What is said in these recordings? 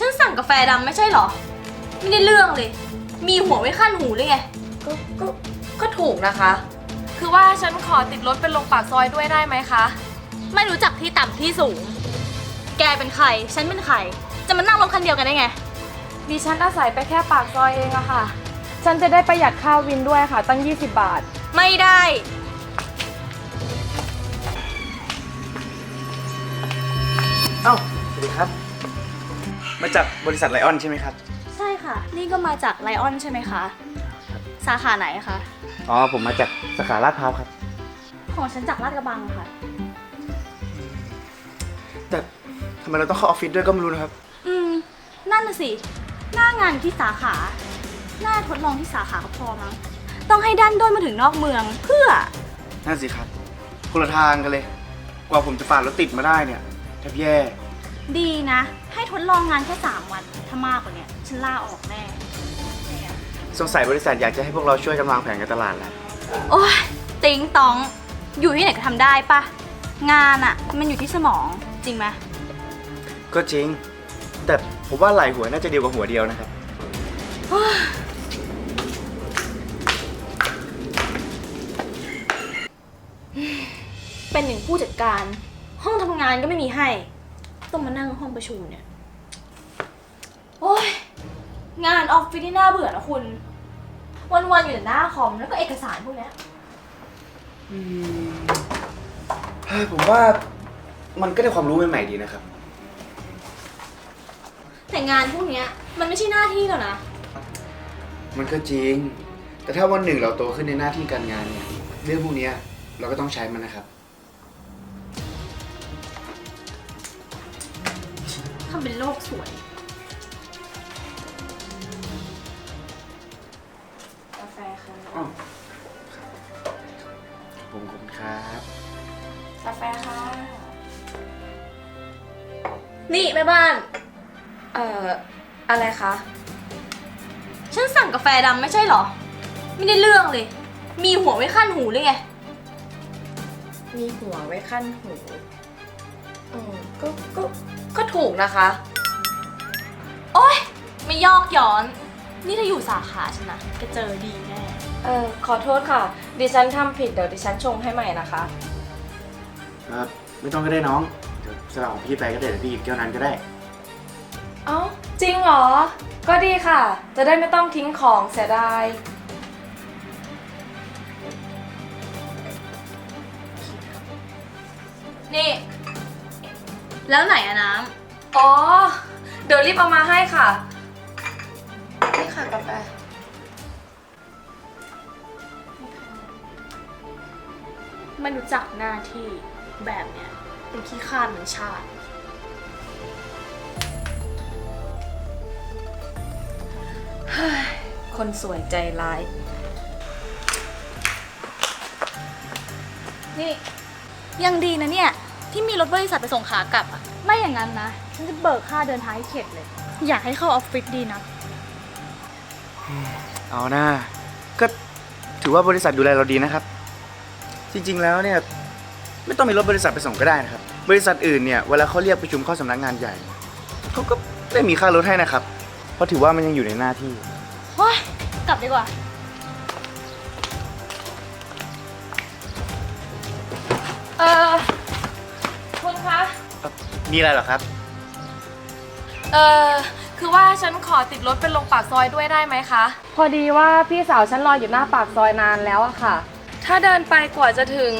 ฉันสั่งกาแฟดำไม่ใช่เหรอ ไม่ได้เรื่องเลย มีหัวไว้ขั้นหูเลยไง ก็ก็ก็ถูกนะคะ คือว่าฉันขอติดรถเป็นลงปากซอยด้วยได้ไหมคะ ไม่รู้จักที่ต่ำที่สูง แกเป็นใคร ฉันเป็นใคร จะมานั่งรถคันเดียวกันได้ไง ดิฉันอาศัยไปแค่ปากซอยเองอะค่ะ ฉันจะได้ประหยัดค่าวินด้วยค่ะ ตั้ง 20 บาท ไม่ได้ เอ้าสวัสดีครับ มาจากบริษัทไลออนใช่ไหมครับ ใช่ค่ะ นี่ก็มาจากไลออนใช่ไหมคะ สาขาไหนคะ อ๋อ ผมมาจากสาขาลาดพร้าวครับ ของฉันจากลาดกระบังค่ะ แต่ทำไมเราต้องเข้าออฟฟิศด้วยก็ไม่รู้นะครับ อืม นั่นน่ะสิ หน้างานอยู่ที่สาขา หน้าทดลองที่สาขาก็พอมั้ง ต้องให้ดันด้นมาถึงนอกเมืองเพื่อ นั่นสิครับคนละทางกันเลย กว่าผมจะฝ่ารถติดมาได้เนี่ยแทบแย่ ดีนะ ให้ทดลองงานแค่ 3 วัน ถ้ามากกว่าเนี้ยฉันล่าออกแน่สงสัยบริษัทอยากจะให้พวกเราช่วยกันวางแผนการตลาดแหละโอ้ยติงตอง อยู่ที่ไหนก็ทำได้ปะงานอะมันอยู่ที่สมองจริงไหมก็จริง แต่ผมว่าหลายหัวน่าจะเดียวกับหัวเดียวนะครับเป็นหนึ่งผู้จัดการ ห้องทำงานก็ไม่มีให้ ต้องมานั่งห้องประชุมเนี่ย โอ้ยงานออฟฟิศที่น่าเบื่อนะคุณ วันๆอยู่แต่หน้าคอมแล้วก็เอกสารพวกเนี้ยเฮ้ยผมว่ามันก็ได้ความรู้ใหม่ๆดีนะครับ แต่งานพวกเนี้ยมันไม่ใช่หน้าที่แล้วนะมันก็จริง แต่ถ้าวันหนึ่งเราโตขึ้นในหน้าที่การงานเนี่ยเรื่องพวกเนี้ยเราก็ต้องใช้มันนะครับ ทำเป็นโลกสวย ผมขอบคุณครับ กาแฟค่ะ นี่แม่บ้าน เอ่อ อะไรคะ ฉันสั่งกาแฟดำไม่ใช่เหรอ ไม่ได้เรื่องเลย มีหัวไว้ขั้นหูเลยไง มีหัวไว้ขั้นหูอืมก็ ก็ ก็ถูกนะคะ โอ๊ย ไม่ยอกย้อน นี่ถ้าอยู่สาขาฉันนะจะเจอดีแน่ เออขอโทษค่ะ ดิฉันทำผิดเดี๋ยวดิฉันชงให้ใหม่นะคะครับไม่ต้องก็ได้น้องเดี๋ยวสลับของพี่ไปก็ได้เดี๋ยวพี่หยิบแก้วนั้นก็ได้ เอ้าจริงเหรอ ก็ดีค่ะ จะได้ไม่ต้องทิ้งของเสียดาย นี่ แล้วไหนอะน้อ๋อ เดี๋ยวรีบเอามาให้ค่ะ นี่ค่ะกาแฟ ไม่รู้จักหน้าที่แบบเนี้ยเป็นขี้ข้านเหมือนชาติ คนสวยใจร้าย นี่ ยังดีนะเนี่ย ที่มีรถบริษัทไปส่งขากลับอะไม่อย่างนั้นนะ ฉันจะเบิกค่าเดินทางให้เข็ดเลย อยากให้เข้าออฟฟิศดีนะ เอาหน้าก็ถือว่าบริษัทดูแลเราดีนะครับ จริงๆแล้วเนี่ยไม่ต้องมีรถบริษัทไปส่งก็ได้นะครับ บริษัทอื่นเนี่ยเวลาเขาเรียกประชุมเข้าสำนักงานใหญ่เขาก็ได้มีค่ารถให้นะครับ เพราะถือว่ามันยังอยู่ในหน้าที่ โอ้ยกลับดีกว่า เออคุณคะ มีอะไรเหรอครับ เออคือว่าฉันขอติดรถเป็นลงปากซอยด้วยได้ไหมคะ พอดีว่าพี่สาวฉันรออยู่หน้าปากซอยนานแล้วอะค่ะ ถ้าเดินไปกว่าจะถึง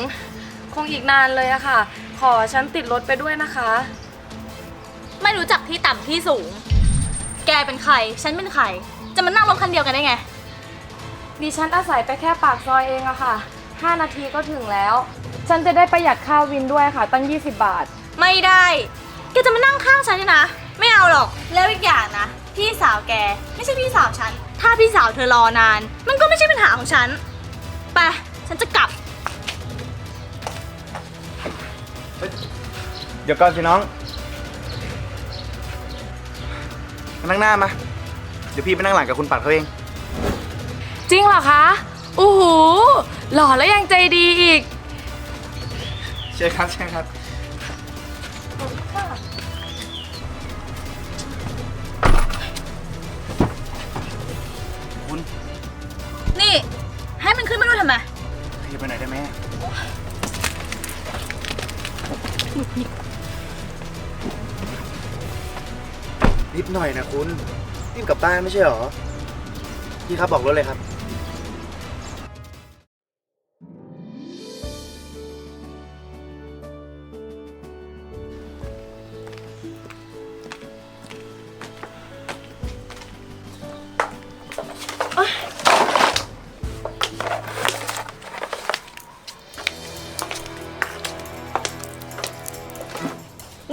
คงอีกนานเลยอะค่ะ ขอฉันติดรถไปด้วยนะคะ ไม่รู้จักที่ต่ำที่สูง แกเป็นใคร ฉันเป็นใคร จะมานั่งรถคันเดียวกันได้ไง ดิฉันอาศัยไปแค่ปากซอยเองอะค่ะ 5 นาทีก็ถึงแล้ว ฉันจะได้ประหยัดค่าวินด้วยค่ะ ตั้ง 20 บาท ไม่ได้ แกจะมานั่งข้างฉันเนี่ยนะ ไม่เอาหรอก แล้วอีกอย่างนะ พี่สาวแก ไม่ใช่พี่สาวฉัน ถ้าพี่สาวเธอรอนาน มันก็ไม่ใช่ปัญหาของฉัน ดี๋ยวก่อนสิน้องมานั่งหน้ามา เดี๋ยวพี่ไปนั่งหลังกับคุณปัดเขาเอง จริงเหรอคะโอ้โหหล่อแล้วยังใจดีอีก ใช่ครับใช่ครับ หน่อยนะคุณรีบกลับบ้านไม่ใช่หรอ พี่ครับบอกรถเลยครับ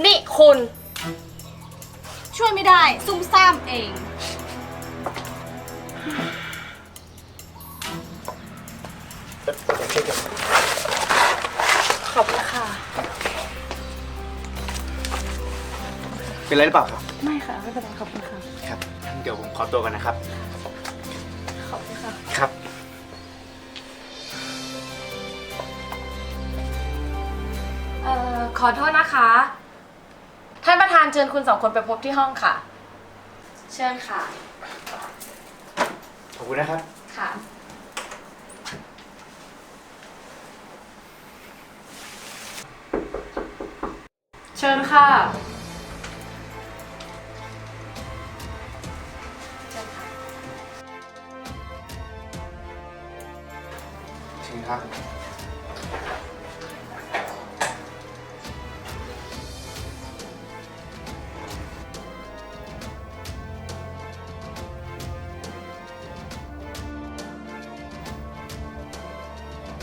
นี่คุณ ช่วยไม่ได้ ซุ่มซ่ามเอง ขอบคุณค่ะ เป็นไรหรือเปล่าครับ ไม่ค่ะ ไม่เป็นไรขอบคุณค่ะ ครับเดี๋ยวผมขอตัวกันนะครับ ขอบคุณค่ะ ครับ เอ่อ ขอโทษนะคะ ท่านประธาน เชิญคุณสองคนไปพบที่ห้องค่ะ เชิญค่ะ ขอบคุณนะครับ ค่ะ เชิญค่ะ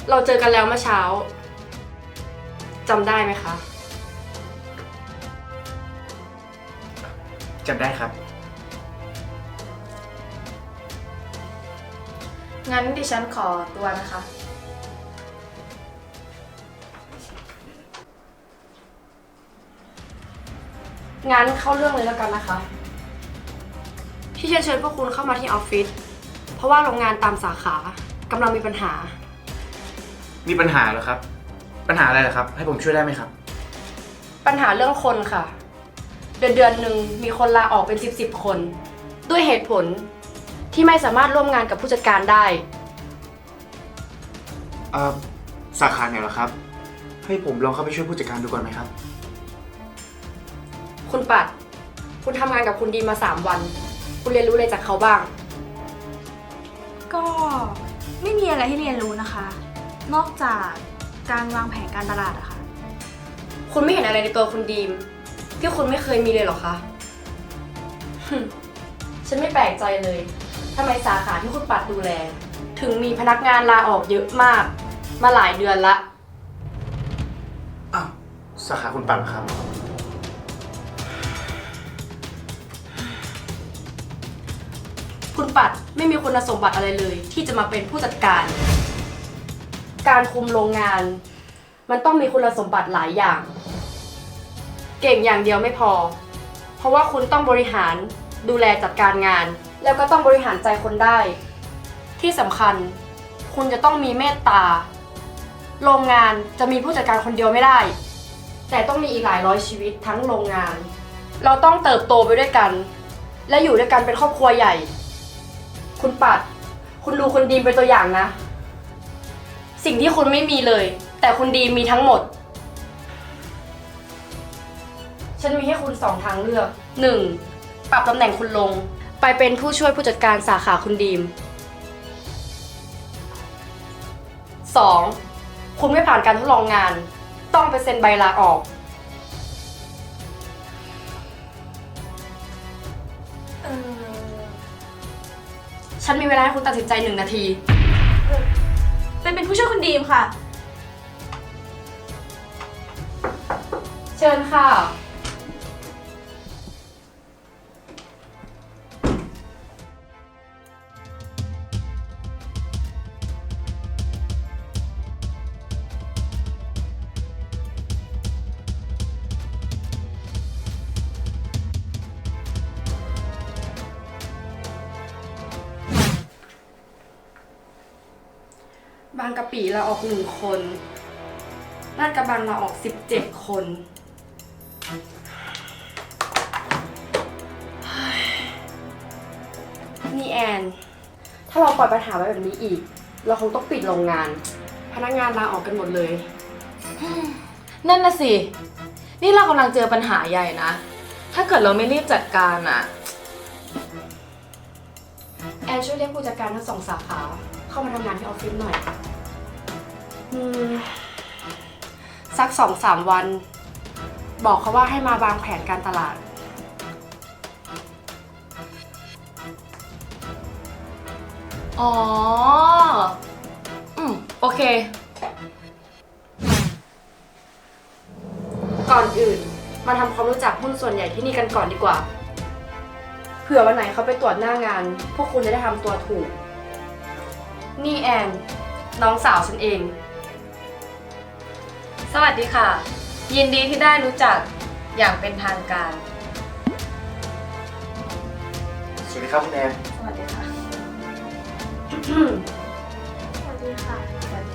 เราเจอกันแล้วเมื่อเช้าจำได้ไหมคะ จำได้ครับ งั้นดิฉันขอตัวนะคะ งั้นเข้าเรื่องเลยแล้วกันนะคะ ที่ฉันเชิญพวกคุณเข้ามาที่ออฟฟิศเพราะว่าโรงงานตามสาขากำลังมีปัญหา มีปัญหาเหรอครับ ปัญหาอะไรเหรอครับ ให้ผมช่วยได้ไหมครับ ปัญหาเรื่องคนค่ะ เดือนเดือนหนึ่งมีคนลาออกเป็นสิบสิบคน ด้วยเหตุผลที่ไม่สามารถร่วมงานกับผู้จัดการได้ เอ่อสาขาไหนเหรอครับ ให้ผมลองเข้าไปช่วยผู้จัดการดูก่อนไหมครับ คุณปัด คุณทำงานกับคุณดีมาสามวัน คุณเรียนรู้อะไรจากเขาบ้าง ก็ไม่มีอะไรให้เรียนรู้นะคะ นอกจากการวางแผนการตลาดอะค่ะ คุณไม่เห็นอะไรในตัวคุณดีม ที่คุณไม่เคยมีเลยเหรอคะฮึ่มฉันไม่แปลกใจเลยทำไมสาขาที่คุณปัดดูแล ถึงมีพนักงานลาออกเยอะมาก มาหลายเดือนละ อ้าวสาขาคุณปัดเหรอครับ คุณปัดไม่มีคุณสมบัติอะไรเลย ที่จะมาเป็นผู้จัดการ การคุมโรงงาน มันต้องมีคุณสมบัติหลายอย่าง เก่งอย่างเดียวไม่พอ เพราะว่าคุณต้องบริหารดูแลจัดการงาน แล้วก็ต้องบริหารใจคนได้ ที่สำคัญ คุณจะต้องมีเมตตา โรงงานจะมีผู้จัดการคนเดียวไม่ได้ แต่ต้องมีอีกหลายร้อยชีวิตทั้งโรงงาน เราต้องเติบโตไปด้วยกัน และอยู่ด้วยกันเป็นครอบครัวใหญ่ คุณปัด คุณดูคุณดีมเป็นตัวอย่างนะ สิ่งที่คุณไม่มีเลย แต่คุณดีมีทั้งหมด ฉันมีให้คุณสองทางเลือก 1. ปรับตำแหน่งคุณลง ไปเป็นผู้ช่วยผู้จัดการสาขาคุณดีม 2. คุณไม่ผ่านการทดลองงาน ต้องไปเซ็นใบลาออก เออ ฉันมีเวลาให้คุณตัดสินใจหนึ่งนาที เป็นเป็นผู้ช่วยคุณดีมค่ะ เชิญค่ะางกะปิลาออกหนึ่งคนลาดกระบังลาออกสิบเจ็ดคนนี่แอน ถ้าเราปล่อยปัญหาไว้แบบนี้อีก เราคงต้องปิดโรงงาน พนักงานลาออกกันหมดเลย นั่นน่ะสิ นี่เรากำลังเจอปัญหาใหญ่นะ ถ้าเกิดเราไม่รีบจัดการอะแอนช่วยเรียกผู้จัดการทั้งสองสาขา เข้ามาทำงานที่ออฟฟิศหน่อย อืมสักสองสามวัน บอกเขาว่าให้มาวางแผนการตลาด อ๋อ อืม โอเค ก่อนอื่น มาทำความรู้จักหุ้นส่วนใหญ่ที่นี่กันก่อนดีกว่า เผื่อวันไหนเขาไปตรวจหน้างาน พวกคุณจะได้ทำตัวถูก นี่แอน น้องสาวฉันเอง สวัสดีค่ะ ยินดีที่ได้รู้จักอย่างเป็นทางการ สวัสดีครับคุณแอน สวัสดีค่ะ สวัสดีค่ะ สวัสดีค่ะ